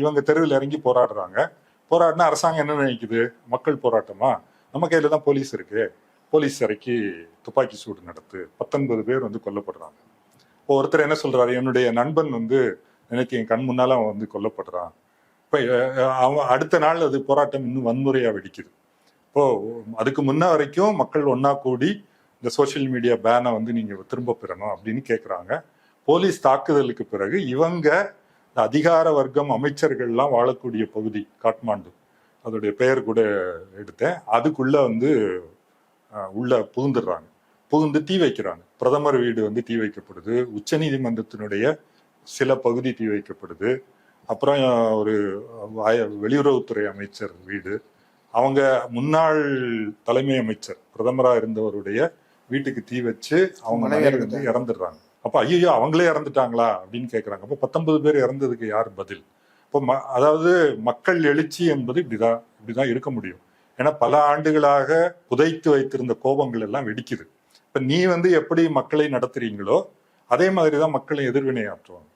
இவங்க தெருவில் இறங்கி போராடுறாங்க. போராடினா அரசாங்கம் என்ன நினைக்குது? மக்கள் போராட்டமா? நம்ம கையில தான் போலீஸ் இருக்கு. போலீஸ் இறக்கி துப்பாக்கி சூடு நடத்து. பத்தொன்பது பேர் வந்து கொல்லப்படுறாங்க. இப்போ ஒருத்தர் என்ன சொல்றாரு? என்னுடைய நண்பன் வந்து எனக்கு என் கண் முன்னால அவன் வந்து கொல்லப்படுறான். இப்போ அவன் அடுத்த நாள் அது போராட்டம் இன்னும் வன்முறையா வெடிக்குது. இப்போ அதுக்கு முன்ன வரைக்கும் மக்கள் ஒன்னா கூடி இந்த சோஷியல் மீடியா பேனை வந்து நீங்க திரும்ப பெறணும் அப்படின்னு கேட்குறாங்க போலீஸ் தாக்குதலுக்கு பிறகு இவங்க இந்த அதிகார வர்க்கம் அமைச்சர்கள்லாம் வாழக்கூடிய பகுதி காட்மாண்டு. அதோடைய பெயர் கூட எடுத்தேன். அதுக்குள்ள வந்து உள்ள புகுந்துடுறாங்க. புகுந்து தீ வைக்கிறாங்க. பிரதமர் வீடு வந்து தீ வைக்கப்படுது. உச்சநீதிமன்றத்தினுடைய சில பகுதி தீ வைக்கப்படுது. அப்புறம் ஒரு வெளியுறவுத்துறை அமைச்சர் வீடு. அவங்க முன்னாள் தலைமை அமைச்சர் பிரதமரா இருந்தவருடைய வீட்டுக்கு தீ வச்சு அவங்க மனைவி வந்து இறந்துடுறாங்க. அப்போ ஐயோ அவங்களே இறந்துட்டாங்களா? அப்படின்னு கேட்குறாங்க அப்போ பத்தொன்பது பேர் இறந்ததுக்கு யார் பதில்? இப்போ ம- அதாவது மக்கள் எழுச்சி என்பது இப்படிதான் இப்படிதான் இருக்க முடியும். ஏன்னா பல ஆண்டுகளாக புதைத்து வைத்திருந்த கோபங்கள் எல்லாம் வெடிக்குது. இப்போ நீ வந்து எப்படி மக்களை நடத்துறீங்களோ அதே மாதிரிதான் மக்களை எதிர்வினை ஆற்றுவாங்க